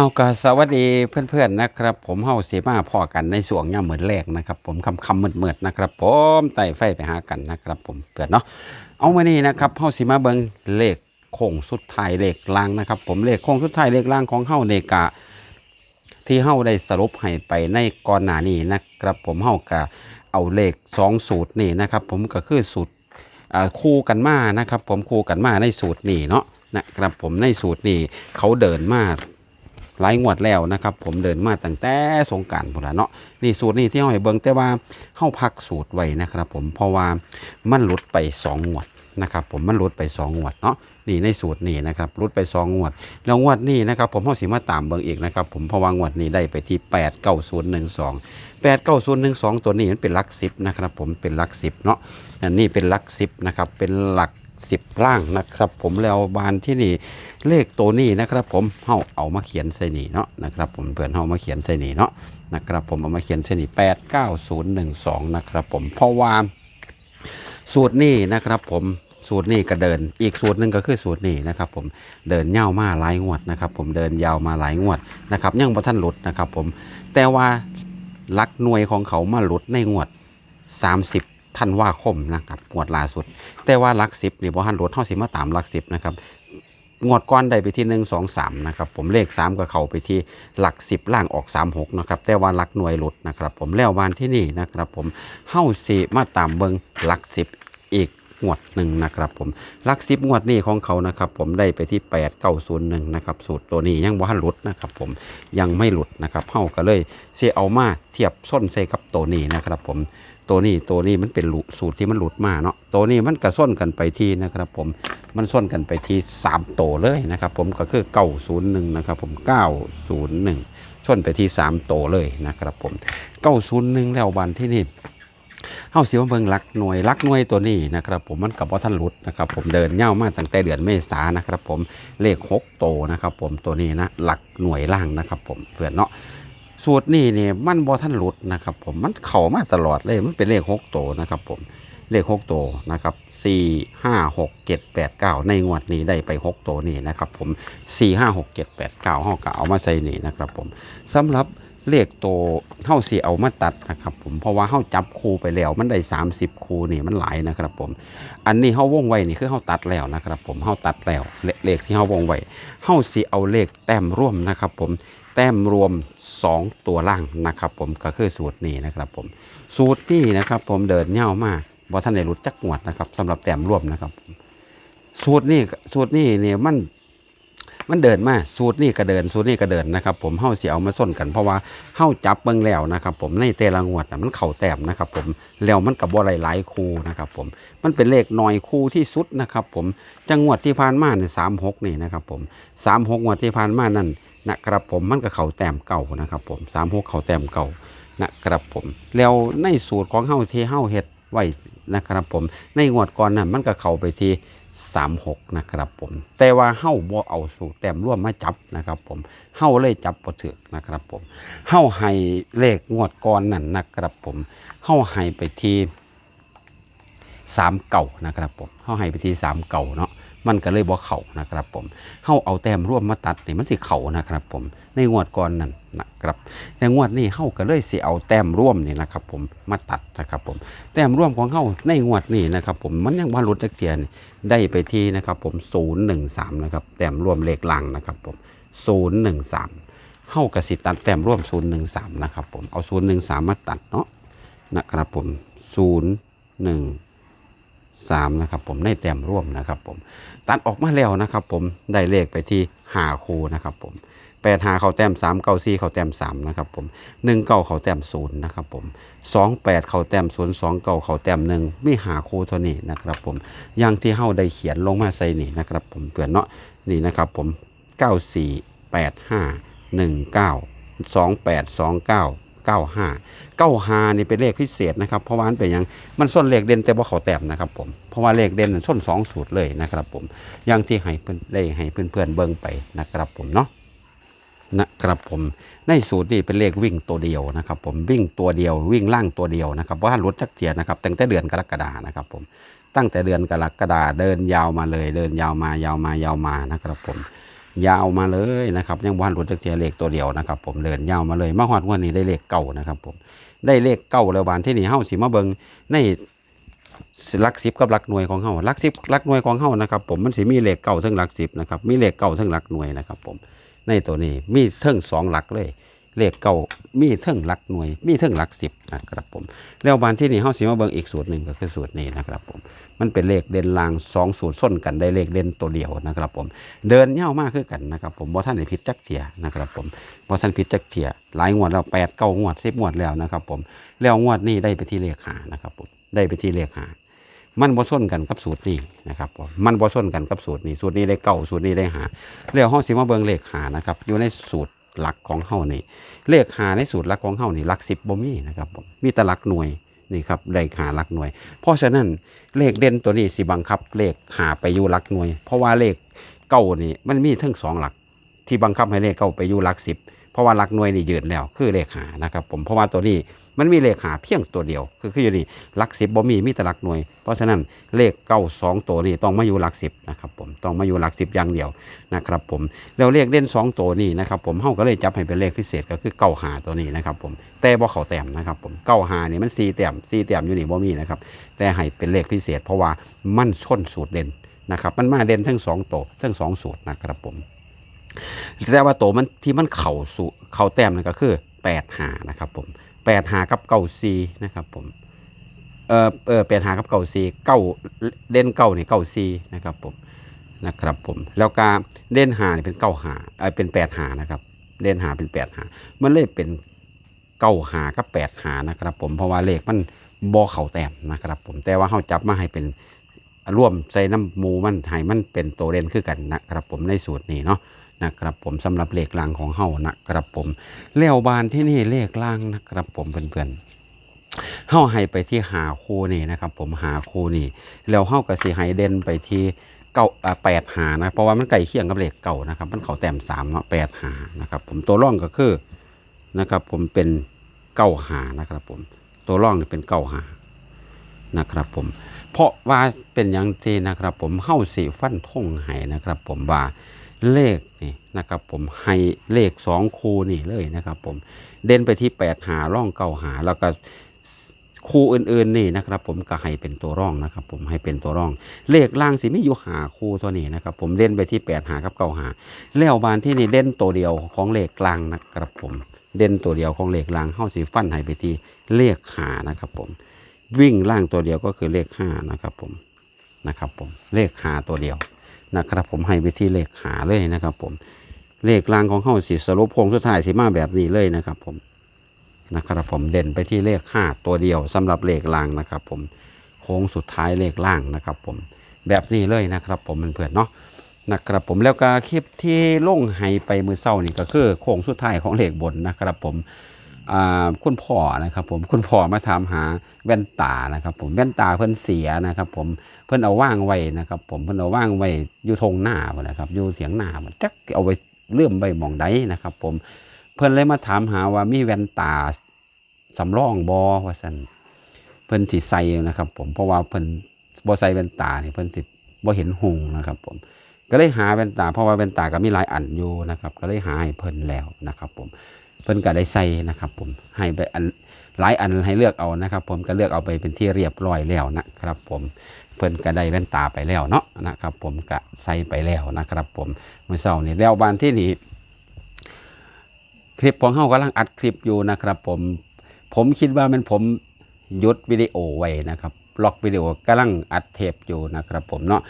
เอากะสวัสดีเพื่อนๆนะครับ ผมเฮาเสีมาพ่อกันในส่วงย่าเหมือนแรกนะครับ ผมคำคำมืดมืดๆนะครับผมไต่ไฟไปหากันนะครับ ผมเพื่อนเนาะเอามานี่นะครับเฮาเสีมาเบิงเลขโค้งสุดท้ายเลขล่างนะครับ ผมเลขโค้งสุดท้ายเลขล่างของเฮาเนกะ ที่เฮาได้สรุปให้ไปในก่อนหน้านี้นะครับ ผมเฮากะเอาเลขสองสูตรนี่นะครับ ผมก็คือสูตรคู่กันมานะครับ ผมคู่กันมาในสูตรนี่เนาะนะครับ ผมในสูตรนี่เขาเดินมา หลายงวดแล้วนะครับ ผมเดินมาตั้งแต่สงการพุ่นละเนาะนี่สูตรนี่ที่เฮาให้เบิ่งแต่ว่าเฮาพักสูตรไว้นะครับ ผมเพราะว่ามันหลุดไปสองงวดนะครับ ผมมันหลุดไปสองงวดเนาะนี่ในสูตรนี่นะครับลุดไปสองงวด แล้วงวดนี้นะครับ ผมเฮาสิมาตามเบิ่งอีกนะครับ ผมเพราะว่างวดนี้ได้ไปที่ 8 9 0 1 2 8 9 0 1 2 ตัวนี้มันเป็นหลัก10นะครับ ผมเป็นหลัก10เนาะอันนี้เป็นหลัก10นะครับเป็นหลัก10ล่างนะครับ ผมแล้วบานที่นี่ เลขตัวนี้นะครับผมเฮาเอามาเขียนใส่นี่เนาะนะครับผมเพื่อนเฮามาเขียนใส่นี่เนาะนะครับผมเอามาเขียนใส่นี่8 9 0 1 2นย์หนึ่งสองนะครับผมเพราะว่าสูตรนี้นะครับผมสูตรนี้ก็เดิน อีกสูตรหนึ่งก็คือสูตรนี้นะครับผมเดินยามาหลายงวดนะครับผมเดินยาวมาหลายงวดนะครับยังบ่ท่านหลุดนะครับผมแต่ว่าลักหน่วยของเขามาหลุดในงวด 30ธันว่าคมนะครับงวดล่าสุด แต่ว่าลักสิบนี่บ่ท่านหลุดเท่าสิมาตามลักสิบนะครับ งวดก้อนได้ไปที่หนึ่งสองสามนะครับผมเลขสามก็เข้าไปที่หลักสิบล่างออกสามหกนะครับแต่ว่าหลักหน่วยหลุดนะครับผมแล้ววันที่นี่นะครับผมเฮ้าสีมาตามเบิงหลักสิบอีกงวดหนึ่งนะครับผมลักซิบงวดนี้ของเขานะครับผมได้ไปที่ 8 9 0 1นะครับสูตรตัวนี้ยังบ่ทันหลุดนะครับผมยังไม่หลุดนะครับเฮาก็เลยเสียเอามาเทียบส้นใส่กับตัวนี้นะครับผมตัวนี้ตัวนี้มันเป็นสูตรที่มันหลุดมาเนาะตัวนี้มันกระส้นกันไปที่นะครับผม มันส้นกันไปที่3ตัวเลยนะครับผมก็คือ901นะครับผม901ส้นไปที่3ตัวเลยนะครับผม901แล้ววันที่นี่เฮาสิมาเบิ่งหลักหน่วยหลักหน่วยตัวนี้นะครับผมมันกับว่าท่านหลุดนะครับผมเดินเง่ามาตั้งแต่เดือนเมษานะครับผมเลขหกโตนะครับผมตัวนี้นะหลักหน่วยล่างนะครับผมเพื่อนเนาะสูตรนี้เนี่ยมันบ่ท่านหลุดนะครับผมมันเข้ามาตลอดเลยมันเป็นเลขหกโตนะครับผม เลขหกโตวนะครับสี่ห้าหกเจ็ดแปดเก้าในงวดนี้ได้ไปหกโตวนี่นะครับผมสี่ห้าหกเจ็ดแปดเก้าห้ากเอามาใส่นี่นะครับผมสำหรับเลขโตเท่าสีเอามาตัดนะครับผมเพราะว่าเฮาจับคูไปแล้วมันได้ 30 คูนี่มันหลายนะครับผมอันนี้เฮาวงไว้นี่คือเฮาตัดแล้วนะครับผมเฮาตัดแล้วเลเลขที่เฮาวงไว้เฮาสิเอาเลขแต้มร่วมนะครับผมแต้มรวม 2 ตัวล่างนะครับผมก็คือสูตรนี้นะครับผมสูตรนี้นะครับผมเดินเง่าวมาก บ่ท่านได้รู้จักงวดนะครับสำหรับแต้มร่วมนะครับ สูตรนี้สูตรนี้เนี่ยมันมันเดินมาสูตรนี่ก็เดินสูตรนี่ก็เดินนะครับ ผมเฮ้าเสิเอามาส้นกันเพราะว่าเฮ้าจับเบิ่งแล้วนะครับ ผมในแต่ละงวดนะมันเข่าแต้มนะครับ ผมแล้วมันกับบ่หลายๆคู่นะครับ ผมมันเป็นเลขน้อยคู่ที่สุดนะครับ ผมจังงวดที่ผ่านมาเนี่ยสามหกนี่นะครับ ผมสามหกงวดที่ผ่านมานั่นนะครับผมมันก็เข่าแต้มเก่านะครับ ผมสามหกเข่าแต้มเก่านะครับผมแล้วในสูตรของเฮ้าเท่เฮ้าเฮ็ด ไว้นะครับผม ในงวดก่อนน่ะมันก็เข้าไปที่36นะครับผม แต่ว่าเฮาบ่เอาสูตรแต้มร่วมมาจับนะครับผมเฮาเลยจับบ่ถึกนะครับผมเฮาให้เลขงวดก่อนนั่นนะครับผมเฮาให้ไปที่3เก่านะครับผมเฮาให้ไปที่3เก่าเนาะมันก็เลยบ่เข้านะครับผมเฮาเอาแต้มร่วมมาตัดนี่มันสิเข้านะครับผม ในงวดก่อนนั่นนะครับแต่งวดนี้เฮาก็เลยสิเอาแต้มร่วมนี่นะครับผมมาตัดนะครับผมแต้มร่วมของเฮาในงวดนี้นะครับผมมันยังบ่หลุดตะเกียนได้ไปที่นะครับผม013นะครับแต้มร่วมเลขลังนะครับผม013เฮ้ากสิตัดแต้มร่วม 013นะครับผมเอา 013 มาตัดเนาะนะครับผม013นะครับผมในแต้มร่วมนะครับผมตัดออกมาแล้วนะครับผมได้เลขไปที่5คูนะครับผม แปดหาเขาแต้มสามเก้าสี่เขาแต้มสามนะครับผมหนึ่งเก้าเขาแต้มศูนย์นะครับผมสองแปดเขาแต้มศูนย์สองเก้าเขาแต้มหนึ่งไม่หาคู่เท่านี้นะครับผมอย่างที่เฮาได้เขียนลงมาใส่นี่นะครับผมเปลี่ยนเนาะนี่นะครับผมเก้าสี่แปดห้าหนึ่งเก้าสองแปดสองเก้าเก้าห้าเก้าห้านี่เป็นเลขพิเศษนะครับ เพราะว่ามันเป็นยังมันส้นเลขเด่นแต่ว่าเขาแต้มนะครับผมเพราะว่าเลขเด่นมันส้นสองสูตรเลยนะครับผมอย่างที่ให้เพื่อนได้ให้เพื่อนๆเบิ่งไปนะครับผมเนาะ นะครับผมในสูตรนี้เป็นเลขวิ่งตัวเดียวนะครับ ผมวิ่งตัวเดียววิ่งล่างตัวเดียวนะครับว่าลดจักเทียนะครับตั้งแต่เดือนกรกฎานะครับ ผมตั้งแต่เดือนกรกฎาเดินยาวมาเลย เดินยาวมายาวมายาวมานะครับ ผม ยาวมาเลยนะครับ ยังบ้านหลุดจากเทียเลขตัวเดียวนะครับ ผมเดินยาวมาเลยมาฮอดวันนี้ได้เลขเก่านะครับ ผมได้เลขเก่าแล้วบานที่นี่เฮาสิมาเบิงในลักสิบกับลักหน่วยของเฮาลักสิบลักหน่วยของเฮานะครับ ผมมันสิมีเลขเก่าทั้งลักสิบนะครับมีเลขเก่าทั้งลักหน่วยนะครับ ผม ในตัวนี้มีเทั้งสองหลักเลย เลขเก่ามีเทั้งหลักหน่วย มีเทั้งหลักสิบนะครับผมแล้วบานที่นี่เฮาสิมาเบิงอีกสูตรหนึ่งก็คือสูตรนี้นะครับผมมันเป็นเลขเด่นลางสองสูตรส้นกันได้เลขเด่นตัวเดียวนะครับผมเดินเย่าวมากขึ้นกันนะครับผมบ่ท่านได้ผิดจักเทียนะครับผมบ่ท่านผิดจักเทียหลายงวดแล้วแปดเก้างวดสิบงวดแล้วนะครับผมแล้วงวดนี้ได้ไปที่เลขหานะครับผมได้ไปที่เลขหา มันบ่ส้นกันกับสูตรนี้นะครับผมมันบ่ส้นกันกับสูตรนี้ สูตรนี้ได้เก้าสูตรนี้ได้หาแล้วเฮาสิมาเบิ่งเลขหานะครับ อยู่ในสูตรหลักของเฮานี่เลขหาในสูตรหลักของเฮานี่หลักสิบบ่มีนะครับมีแต่หลักหน่วยนี่ครับได้หาหลักหน่วย เพราะฉะนั้นเลขเด่นตัวนี้สิบังคับ เลขหาไปอยู่หลักหน่วย เพราะว่าเลขเก้านี่มันมีทั้งสองหลัก ที่บังคับให้เลขเก้าไปอยู่หลักสิบ เพราะว่าหลักหน่วยนี่ยืนแล้วคือเลขหานะครับผมเพราะว่าตัวนี้มันมีเลขหาเพียงตัวเดียว คือคืออยู่นี่หลักสิบบ่มีมีแต่หลักหน่วย เพราะฉะนั้นเลขเก้าสองตัวนี่ต้องมาอยู่หลักสิบนะครับผมต้องมาอยู่หลักสิบอย่างเดียวนะครับผมแล้วเลขเด่นสองตัวนี่นะครับผมเฮาก็เลยจับให้เป็นเลขพิเศษก็คือเก้าหาตัวนี้นะครับผมแต่บ่เขาแต้มนะครับผมเก้าหานี่มันสี่แต้มสี่แต้มอยู่นี่บ่มีนะครับแต่ให้เป็นเลขพิเศษ เพราะว่ามันชนสูตรเด่นนะครับมันมาเด่นทั้งสองโตวทั้งสองสูตรนะครับผม แต่ว่าโตมันที่มันเข่าสูเข่าแต้มนั่นก็คือแปดหานะครับผมแปดหากับเก้าซีนะครับผมเออเออแปดหากับเก้าซีเก้าเด่นเก้านี่เก้าซีนะครับผมนะครับผมแล้วกาเด่นหานี่เป็นเก้าหาเออเป็นแปดหานะครับเด่นหาเป็นแปดหามันเลยเป็นเก้าหากับแปดหานะครับผมเพราะว่าเลขมันบอเข่าแต้มนะครับผมแต่ว่าเขาจับมาให้เป็นร่วมใส่น้ำมูมันให้มันเป็นตัวเด่นคือกันนะครับผมในสูตรนี้เนาะ นะครับผมสำหรับเลขล่างของเฮานะครับผมเลี้ยวบานที่นี่เลขล่างนะครับผมเพื่อนๆเฮาให้ไปที่หาคูนี่นะครับผมหาคูนี่แล้วเฮาก็สิให้เด่นไปที่เก้าแปดหานะเพราะว่ามันใกล้เคียงกับเลขเก่านะครับ มันเขาแต้มสามเนาะแปดหานะครับผมตัวร่องก็คือนะครับผมเป็นเก้าหานะครับผมตัวร่องนี่เป็นเก้าหานะครับผมเพราะว่าเป็นอย่างที่นะครับผมเข้าสีฟันทงให้นะครับผมว่า เลขนี่นะครับผมให้เลขสองคูนี่เลยนะครับผมเด่นไปที่แปดหาร่องเก้าหาแล้วก็คูอื่นๆนี่นะครับผมก็ให้เป็นตัวร่องนะครับผมให้เป็นตัวร่อง เลขล่างสิไม่อยู่หาคูเท่านี้นะครับผมเด่นไปที่แปดหากับเก้าหาแล้วบานที่นี่เด่นตัวเดียวของเลขกลางนะครับผมเด่นตัวเดียวของเลขล่างเข้าสีฟันให้ไปที่เลขหานะครับผมวิ่งล่างตัวเดียวก็คือเลขห้านะครับผมนะครับผมเลขหาตัวเดียว นะครับ ผมให้ไปที่เลขหาเลยนะครับ ผมเลขล่างของเข้าสีสรุปโคงสุดท้ายสีมาแบบนี้เลยนะครับ ผมนะครับผมเด่นไปที่เลขห้าตัวเดียวสำหรับเลขล่างนะครับ ผมโค้งสุดท้ายเลขล่างนะครับ ผมแบบนี้เลยนะครับ ผมเพื่อนๆเนาะนะครับผมแล้วก็คลิปที่ลงให้ไปมือเศร้านี่ก็คือโค้งสุดท้ายของเลขบนนะครับ ผม คุณพ่อนะครับ ผมคุณพ่อมาถามหาแว่นตานะครับ ผมแว่นตาเพิ่นเสียนะครับ ผมเพิ่นเอาว่างไว้นะครับ ผมเพิ่นเอาว่างไว้อยู่ทงหน้าพุ่นะครับอยู่เสียงหน้ามันจักเอาไว้เลื่อมไว้หมองใดนะครับ ผมเพิ่นเลยมาถามหาว่ามีแว่นตาสำรองบอว่าซั่นเพิ่นสิใส่นะครับ ผมเพราะว่าเพิ่นบ่ใส่แว่นตานี่เพิ่นสิบ่เห็นหงนะครับ ผมก็เลยหาแว่นตาเพราะว่าแว่นตาก็มีหลายอันอยู่นะครับ ก็เลยหาให้เพิ่นแล้วนะครับ ผม เพิ่นก็ได้ใส่นะครับผมให้ไปอันหลายอันให้เลือกเอานะครับ ผมก็เลือกเอาไปเป็นที่เรียบร้อยแล้วนะครับ ผมเพิ่นก็ได้แว่นตาไปแล้วเนาะนะครับ ผมก็ใส่ไปแล้วนะครับ ผมเมื่อเช้านี้แล้วบานที่นี่คลิปของเฮากำลังอัดคลิปอยู่นะครับ ผมผมคิดว่ามันผมยุดวิดีโอไว้นะครับล็อกวิดีโอกำลังอัดเทปอยู่นะครับ ผมเนาะ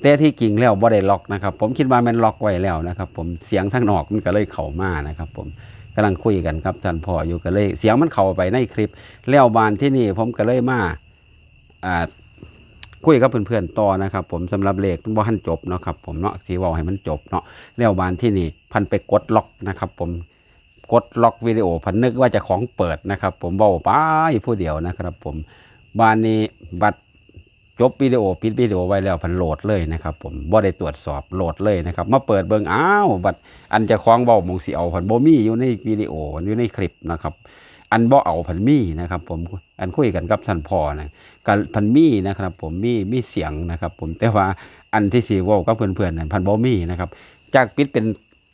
แต่ที่จริงแล้วบ่ได้ล็อกนะครับ ผมคิดว่ามันล็อกไว้แล้วนะครับ ผมเสียงทางนอกมันก็เลยเข้ามานะครับ ผม กำลังคุยกันครับท่านพ่ออยู่ก็เลยเสียงมันเข้าไปในคลิป แล้วบานที่นี่ผมก็เลยมาอ่าคุยกับเพื่อนๆต่อนะครับผมสำหรับเลขมันบ่ทันจบเนาะครับผมเนาะที่ว่าให้มันจบเนาะแล้วบานที่นี่พันไปกดล็อกนะครับ ผมกดล็อกวิดีโอพันนึกว่าจะของเปิดนะครับ ผมเบาไปผู้เดียวนะครับ ผมบานนี้บัตร จบวิดีโอปิดวิดีโอไว้แล้วพันโหลดเลยนะครับผมบ่ได้ตรวจสอบโหลดเลยนะครับมาเปิดเบิ่งอ้าวบัตรอันจะคล้องเบามงสีเอาพันโบมี่อยู่ในวิดีโออยู่ในคลิปนะครับอันบ่เอาพันมี่นะครับผมอันคุยกันกับท่านพ่อนะกันพันมี่นะครับผมมี่มีเสียงนะครับ ผมแต่ว่าอันที่สี่ว่ากับเพื่อนๆนั่นพันบ่มี่นะครับจากปิดเป็น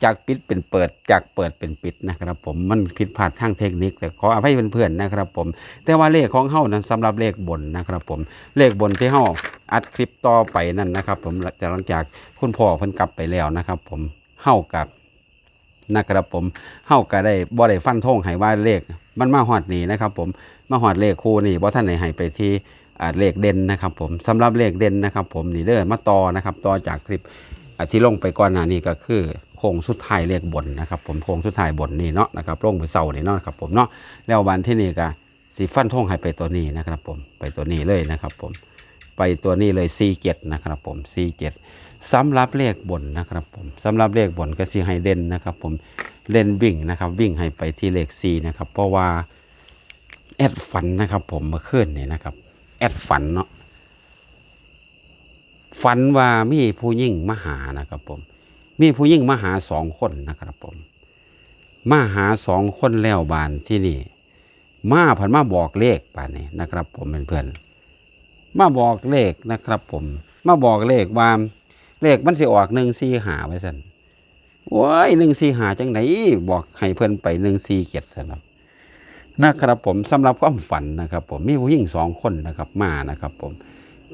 จากปิดเป็นเปิดจากเปิดเป็นปิดนะครับ ผมมันผิดพลาดทางเทคนิค แต่ขออภัยเพื่อนๆนะครับ ผม แต่ว่าเลขของเฮานั้นสำหรับเลขบนนะครับ ผมเลขบนที่เฮาอัดคลิปต่อไปนั่นนะครับ ผมแต่หลังจากคุณพ่อเพิ่นกลับไปแล้วนะครับ ผมเฮากับนะครับผมเฮาก็ได้บ่ได้ฟันธงให้ว่าเลขมันมาฮอดนี่นะครับ ผมมาฮอดเลขคู่นี่บ่ท่านไหนให้ไปที่อ่าเลขเด่นนะครับ ผมสำหรับเลขเด่นนะครับ ผมนี่เด้อมาต่อนะครับ ต่อจากคลิปที่ลงไปก่อนหน้านี้ก็คือ โค้งสุดท้ายเลขบนนะครับผมโค้งสุดท้ายบนนี่เนาะนะครับลงไปเสานี่เนาะครับผมเนาะแล้ววันที่นี่ก็สีฟันทงให้ไปตัวนี้นะครับผมไปตัวนี้เลยนะครับผมไปตัวนี้เลย C7 นะครับผม C7 สำหรับเลขบนนะครับผมสำหรับเลขบนก็สีให้เด่นนะครับผมเล่นวิ่งนะครับวิ่งให้ไปที่เลข C นะครับเพราะว่าแอดฝันนะครับผมเมื่อคืนนี่นะครับแอดฝันเนาะฝันว่ามีผู้ยิ่งมหานะครับผม มีผู้ยิ่งมาหาสองคนนะครับผม มาหาสองคนแล้วบานที่นี่ มาผันมาบอกเลขป่านนี้นะครับ ผมเป็นเพื่อนๆมาบอกเลขนะครับ ผม มาบอกเลขว่าเลขมันสิออกหนึ่งสี่หาไว้สันโอ้ยหนึ่งสี่หาจังไหนบอกให้เพื่อนไปหนึ่งสี่เจ็ดสันครับนะครับผมสำหรับความฝันนะครับ ผมมีผู้หญิงสองคนนะครับมานะครับ ผม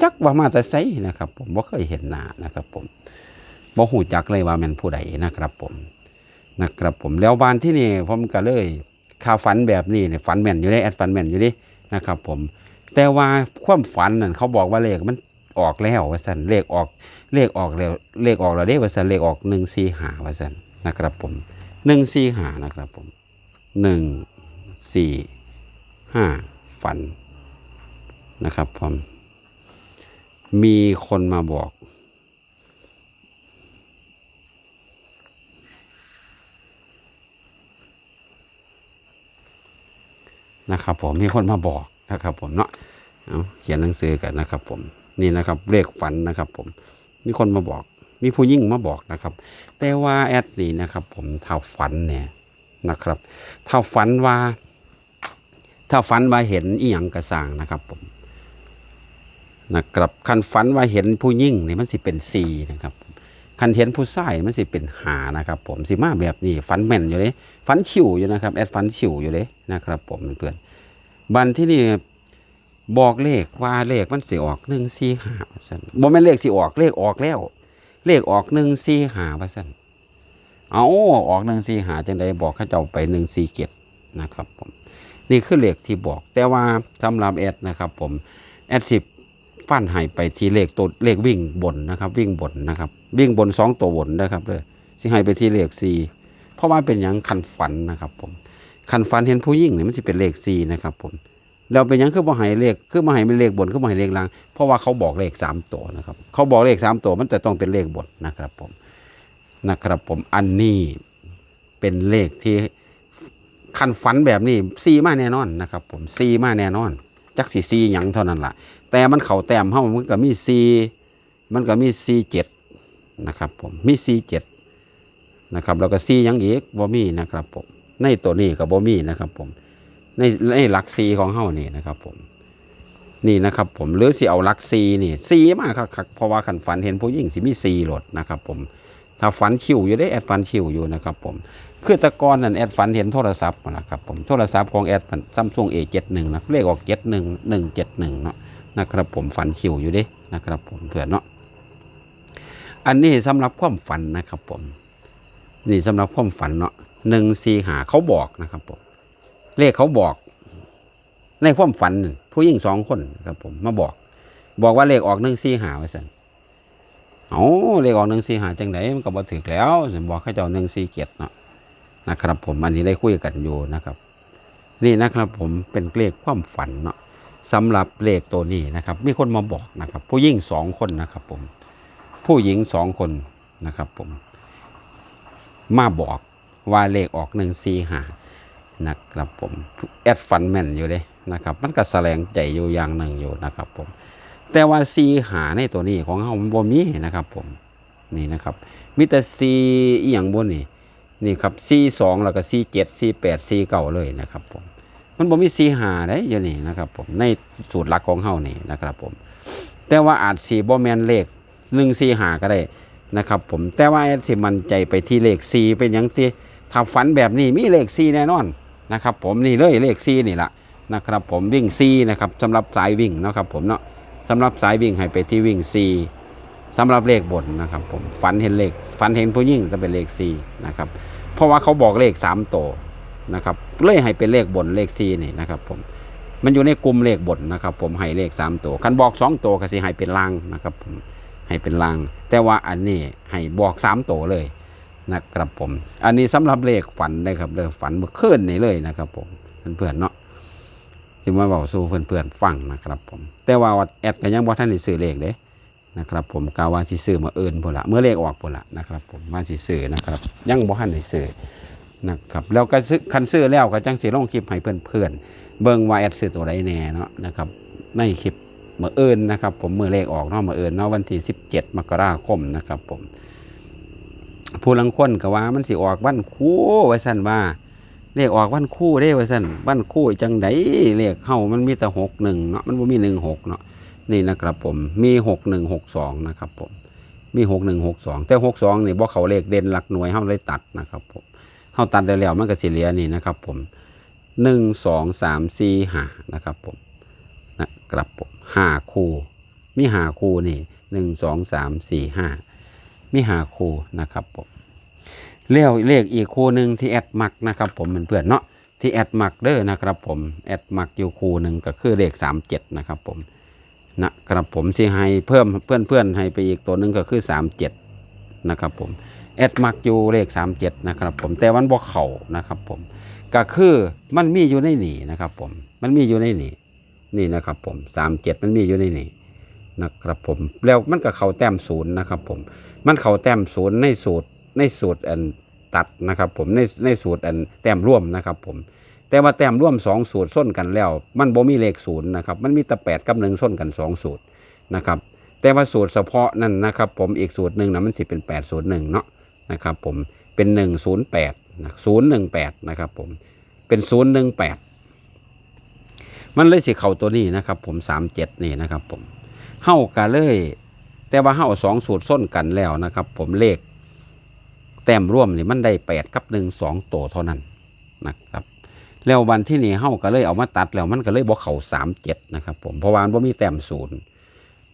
จักว่ามาแต่ไสนะครับ ผมบ่เคยเห็นหน้านะครับ ผม บ่หูจักเลยว่าแม่นผู้ใดนะครับผมนะครับผมแล้วบ้านที่นี่ผมก็เลยข่าวฝันแบบนี้เนี่ยฝันแม่นอยู่ได้แอดฝันแม่นอยู่ดินะครับ ผม แต่ว่าความฝันนั่นเขาบอกว่าเลขมันออกแล้วว่าซั่นเลขออกเลขออกแล้วเลขออกแล้วเด้ว่าซั่นเลขออก145ว่าซั่นนะครับ ผม145นะครับ ผม145ฝันนะครับผมมีคนมาบอก นะครับผมมีคนมาบอกนะครับผมเนาะเขียนหนังสือกันนะครับ ผมนี่นะครับเลขฝันนะครับ ผมมีคนมาบอก มีผู้ยิ่งมาบอกนะครับ แต่ว่าแอดนี่นะครับ ผมถ้าฝันเนี่ยนะครับถ้าฝันว่าถ้าฝันว่าเห็นอีหยังกระสางนะครับ ผมนะครับคันฝันว่าเห็นผู้ยิ่งนี่มันสิเป็นสีนะครับ คันเห็นผู้ชายมันสิเป็นหานะครับ ผมสิมาแบบนี้ฝันแม่นอยู่เลยฝันฉิวอยู่นะครับแอดฝันฉิวอยู่เลยนะครับ ผมเพื่อนบันที่นี่บอกเลขว่าเลขมันสิออกหนึ่งสี่ห้าสันบ่แม่เลขสิออกเลขออกแล้ว เลขออกหนึ่งสี่ห้าว่าสันเอาออกหนึ่งสี่หาจังใดบอกข้าเจ้าไปหนึ่งสี่เจ็ดนะครับ ผม นี่คือเลขที่บอก แต่ว่าสำหรับแอดนะครับ ผมแอดสิบ ฟันหายไปที่เลขตัวเลขวิ่งบนนะครับ วิ่งบนนะครับ วิ่งบนสองตัวบนนะครับเลยสิหายไปที่เลขสี่เพราะว่าเป็นอย่างคันฝันนะครับ ผมคันฝันเห็นผู้ยิ่งเนี่ยมันจะเป็นเลขสี่นะครับผมแล้วเป็นย่างคือบ่ใหายเลขคือบ่ใหายเป็นเลขบนคือบ่ใหายเลขล่าง เพราะว่าเขาบอกเลขสามตัวนะครับ เขาบอกเลขสามตัวมันจะต้องเป็นเลขบนนะครับผมนะครับผมอันนี้เป็นเลขที่คันฝันแบบนี้ซีมาแน่นอนนะครับ ผมซีมาแน่นอนจักสีซีหยังเท่านั้นล่ะ แต่มันเข่าแต้มเฮามันก็มีซีมันก็มีซีเจ็ดนะครับผมมีซีเจ็ดนะครับแล้วก็ซียังอีกบ่มีนะครับผมในตัวนี้ก็บ่มีนะครับผมในในหลักซีของเฮานี่นะครับผมนี่นะครับผมหรือสิเอาลักซีนี่ซีมากครับเพราะว่าขันฝันเห็นผู้หญิงสิมีซีหลดนะครับผมถ้าฝันคิวอยู่ได้แอดฝันคิวอยู่นะครับผมคือตะกอนนั่นแอดฝันเห็นโทรศัพท์นะครับผมโทรศัพท์ของแอดซัมซุงเอเจ็ดหนึ่งนะเลขออกเจ็ดหนึ่งหนึ่งเจ็ดหนึ่งเนาะ นะครับผมฝันคิวอยู่เด้นะครับผมเผื่อเนาะอันนี้สำหรับความฝันนะครับผม นี่สำหรับความฝันเนาะหนึ่งสี่หาเขาบอกนะครับผมเลขเขาบอก ในความฝันนั่นผู้หญิงสองคนนะครับผมมาบอก บอกว่าเลขออกหนึ่งสี่หาไว้สันเอาเลขออกหนึ่งสี่หาจังไหนมันก็บ่ถึกแล้วบอกให้เจ้าหนึ่งสี่เกียรติเนาะนะครับ ผมอันนี้ได้คุยกันอยู่นะครับ นี่นะครับผมเป็นเลขความฝันเนาะ สำหรับเลขตัวนี้นะครับ มีคนมาบอกนะครับ ผู้หญิงสองคนนะครับผม ผู้หญิงสองคนนะครับผม มาบอกว่าเลขออกหนึ่งสี่หานะครับผมแอดฟันแมนอยู่เลยนะครับ มันก็แสลงใจอยู่อย่างหนึ่งอยู่นะครับผม แต่ว่าซีหาในตัวนี้ของเขามันบ่มีนะครับผมนี่นะครับมีแต่ซีอีหยังบนนี่นี่ครับซีสองแล้วก็ซีเจ็ดซีแปดซีเก่าเลยนะครับผม มันบ่มีสีหาได้อยู่นี่นะครับผมในสูตรหลักของเฮานี่นะครับผม แต่ว่าอาจสีบ่แมนเลขหนึ่งสีหาก็ได้นะครับผมแต่ว่าแอดสิมันใจไปที่เลขสีเป็นอย่างที่ถ้าฝันแบบนี้มีเลขสีแน่นอนนะครับผมนี่เลยเลขสีนี่แหละนะครับผมวิ่งสี่นะครับสำหรับสายวิ่งนะครับผมเนาะสำหรับสายวิ่งให้ไปที่วิ่งสี่สำหรับเลขบนนะครับผมฝันเห็นเลขฝันเห็นผู้ยิ่งจะเป็นเลขสี่นะครับเพราะว่าเขาบอกเลขสามตัว นะครับเลยให้เป็นเลขบนเลขสี่นี่นะครับผมมันอยู่ในกลุ่มเลขบนนะครับ ผมให้เลขสามตัวคันบอกสองตัวก็สิให้เป็นลางนะครับผมให้เป็นลาง แต่ว่าอันนี้ให้บอกสามตัวเลยนะครับผม อันนี้สำหรับเลขฝันนะครับเลขฝันเมื่อคืนนี่เลยนะครับ ผมเพื่อนๆเนาะที่มาบอกสู่เพื่อนๆฟังนะครับ ผม แต่ว่าแอดก็ยังบ่ท่านได้ซื้อเลขเด้นะครับผมกาวาสิซื้อมาเอินพุ่นละเมื่อเลขออกพุ่นละนะครับ ผมว่าสิซื้อนะครับ ยังบ่ท่านได้ซื้อ นะครับแล้วก็ซื้อคันซื้อแล้วก็จังสิลงคลิปให้เพื่อนๆเบิ่งว่าแอดซื้อตัวใดแน่เนาะนะครับในคลิปเมื่อเอินนะครับ ผมเมื่อเลขออกเนาะเมื่อเอินเนาะวันที่ 17 มกราคมนะครับ ผมผู้ลังคนก็ว่ามันสิออกวันคู่ไว้สั่นว่าเลขออกวันคู่ได้ไว้สั่นวันคู่จังไดเลขเข้ามันมีแต่หกหนึ่งเนาะมันบ่มีหนึ่งหกเนาะนี่นะครับผมมีหกหนึ่งหกสองนะครับ ผมมีหกหนึ่งหกสองแต่หกสองนี่บ่เขาเลขเด่นหลักหน่วยเฮาเลยตัดนะครับผม เฮาตัดได้แล้วมันก็สิเหลือนี่นะครับผมหนึ่งสองสามสี่ห้านะครับผมนะครับผมห้าคู่ มีห้าคู่นี่หนึ่งสองสามสี่ห้ามีห้าคู่นะครับผมเลี้ยวเลขอีกคู่หนึ่งที่แอดมักนะครับผมเพื่อนๆเนาะที่แอดมักเด้อนะครับผมแอดมักอยู่คู่หนึ่งก็คือเลขสามเจ็ดนะครับผมนะครับผมสิให้เพิ่มเพื่อนๆให้ไปอีกตัวหนึ่งก็คือสามเจ็ดนะครับผม แอดมักอยู่เลขสามเจ็ดนะครับผมแต่วันบ่เข่านะครับผมก็คือมันมีอยู่ในนี่นะครับผมมันมีอยู่ในนี่นี่นะครับผมสามเจ็ดมันมีอยู่ในนี่นะครับผมแล้วมันก็เข้าแต้มศูนย์นะครับผมมันเข้าแต้มศูนย์ในสูตรในสูตรอันตัดนะครับผมในในสูตรอันแต้มร่วมนะครับผมแต่ว่าแต้มร่วมสองสูตรส้นกันแล้ว มันบ่มีเลขศูนย์นะครับมันมีแต่แปดกับหนึ่งส้นกันสองสูตรนะครับแต่ว่าสูตรเฉพาะนั่นนะครับผมอีกสูตรหนึ่งนะมันสิเป็นแปดศูนย์หนึ่งเนาะ นะครับผมเป็นหนึ่งศูนย์แปดศูนย์หนึ่งแปดนะครับผมเป็นศูนย์หนึ่งแปดมันเลยสิเข่าตัวนี้นะครับผมสามเจ็ดนี่นะครับผมเฮ้ากะเลย แต่ว่าเฮ้าสองสูตรส้นกันแล้วนะครับผมเลข แต้มร่วมนี่มันได้แปดกับหนึ่งสองตัวเท่านั้นนะครับแล้ววันที่นี่เฮ้าก็เลยเอามาตัดแล้วมันก็เลยบอกเข่าสามเจ็ดนะครับผมเพราะว่ามันบ่มีแต้มศูนย์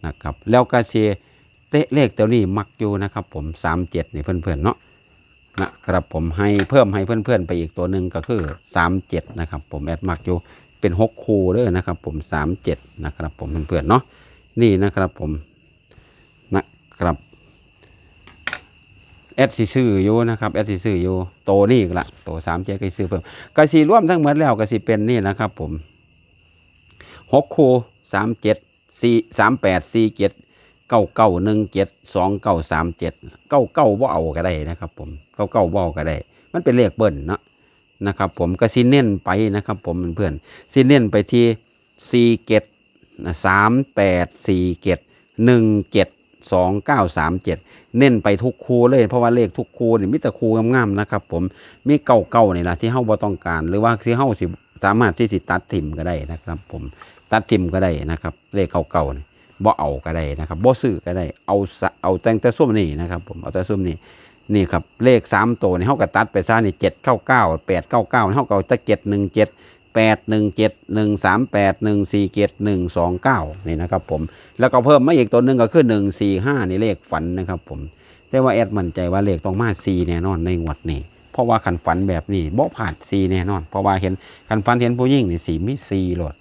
นะครับแล้วก็เช เตะเลขตัวนี้มักอยู่นะครับ ผมสามเจ็ดนี่เพื่อนๆเนาะนะครับผมให้เพิ่มให้เพื่อนๆไปอีกตัวหนึ่งก็คือสามเจ็ดนะครับผมแอดมักอยู่เป็นหกคูเลยนะครับ ผมสามเจ็ดนะครับผมเพื่อนๆเนาะนี่นะครับผมนะครับแอดสิซื้ออยู่นะครับแอดสิซื้ออยู่โตนี่ละโตสามเจ็ดก็สิซื้อเพิ่มก็สีร่วมทั้งหมดแล้วก็สิเป็นนี่นะครับ ผมหกคูสามเจ็ดสี่สามแปดสี่เจ็ด เก้าเก้าหนึ่งเจ็ดสองเก้าสามเจ็ดเก้าเก้าว่าเอาก็ได้นะครับ ผมเก้าเก้าว่าก็ได้ มันเป็นเลขเบิ้ลเนาะนะครับ ผมก็ซีเน้นไปนะครับ ผมเพื่อนๆซีเน้นไปที่สี่เจ็ดสามแปดสี่เจ็ดหนึ่งเจ็ดสองเก้าสามเจ็ดเน้นไปทุกคูเลย เพราะว่าเลขทุกคูนี่มีแต่คูงามๆนะครับ ผมมีเก้าเก้านี่แหละที่เฮาบ่ต้องการ หรือว่าที่เฮาสิสามารถที่สิตัดทิมก็ได้นะครับ ผมตัดทิมก็ได้นะครับ เลขเก้าเก้านี่ บ่เอาก็ได้นะครับบ่ซื้อก็ได้เอาเอาแต่งแต่ส้มนี่นะครับผมเอาแต่ส้มนี่นี่ครับเลขสามตัวนี่เฮาก็ตัดไปซะนี่เจ็ดเก้าเก้าแปดเก้าเก้าเฮาก็เอาต่เจ็ดหนึ่งเจ็ดแปดหนึ่งเจ็ดหนึ่งสามแปดหนึ่งสี่เจ็ดหนึ่งสองเก้านี่นะครับผมแล้วก็เพิ่มมาอีกตัวหนึ่งก็คือหนึ่งสี่ห้านี่เลขฝันนะครับผมแต่ว่าแอดมั่นใจว่าเลขต้องมาสี่แน่นอนในงวดนี้เพราะว่าคันฝันแบบนี้บ่ผ่านสี่แน่นอน เพราะว่าเห็นคันฝันเห็นผู้หญิงนี่สีมีสี่หลด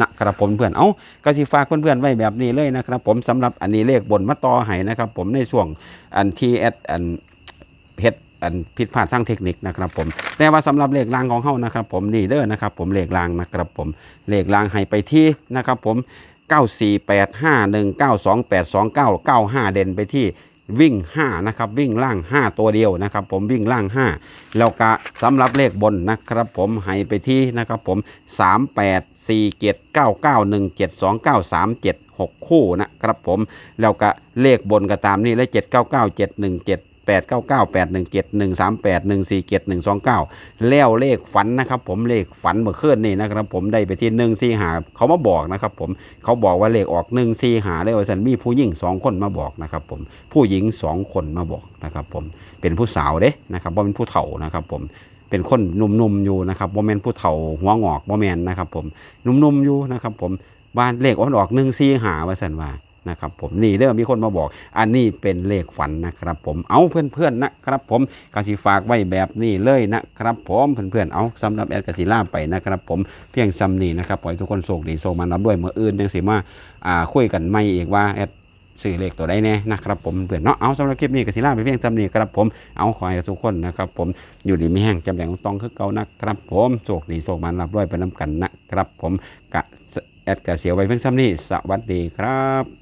นะครับผมเพื่อนเอาก็สิฝากเพื่อนๆไว้แบบนี้เลยนะครับ ผมสำหรับอันนี้เลขบนมาต่อให้นะครับ ผมในช่วงอันที่แอดอันเฮ็ดอันผิดพลาดทางเทคนิคนะครับผมแต่ว่าสำหรับเลขรางของเฮานะครับ ผมนี่เด้อนะครับ ผมเลขรางนะครับผมเลขรางให้ไปที่นะครับ ผม 948519282995 เด่นไปที่ วิ่ง5นะครับวิ่งล่าง 5 ตัวเดียวนะครับ ผมวิ่งล่าง 5 แล้วก็สำหรับเลขบนนะครับ ผมให้ไปที่นะครับผม 384799172937 6 คู่นะครับผมแล้วก็เลขบนก็ตามนี่และ799 717 8 9 9 8 1 7 1 3 8 1 4 7 1 2 9แล้วเลขฝันนะครับผมเลขฝันเมื่อคืนนี่นะครับผมได้ไปที่หนึ่งสี่หาเขามาบอกนะครับผมเขาบอกว่าเลขออกหนึ่งสี่หาเลยว่าสันมีผู้หญิงสองคนมาบอกนะครับผมผู้หญิงสองคนมาบอกนะครับผมเป็นผู้สาวเด้นะครับว่าเป็นผู้เฒ่านะครับผมเป็นคนหนุ่มๆอยู่นะครับว่าเป็นผู้เฒ่าหัวงอกว่าแมนนะครับผมหนุ่มๆอยู่นะครับผมบ้านเลขออกออกหนึ่งสี่หาว่าสันว่า นะครับผมนี่เด้อมีคนมาบอก อันนี้เป็นเลขฝันนะครับ ผมเอาเพื่อนๆนะครับ ผมกสิฝากไว้แบบนี้เลยนะครับ ผมเพื่อนๆเอาสำหรับแอดกสิล่าไปนะครับ ผมเพียงซ้ำนี้นะครับปล่อยทุกคนโชคดีโชคมันรับด้วยเมื่ออื่นยังสิมาอ่าคุยกันไม่อีกว่าแอดสื่อเลขตัวใดแน่นะครับผมเพื่อนเนาะเอาสำหรับคลิปนี้กสิล่าไปเพียงซ้ำนี้ครับผมเอาขอให้ทุกคนนะครับ ผมอยู่ดีไม่แห้งจำแหลงต้องคือเก่านะครับ ผมโชคดีโชคมันรับด้วยไปน้ำกันนะครับ ผมกะแอดกะเสียวไว้เพียงซ้ำนี้สวัสดีครับ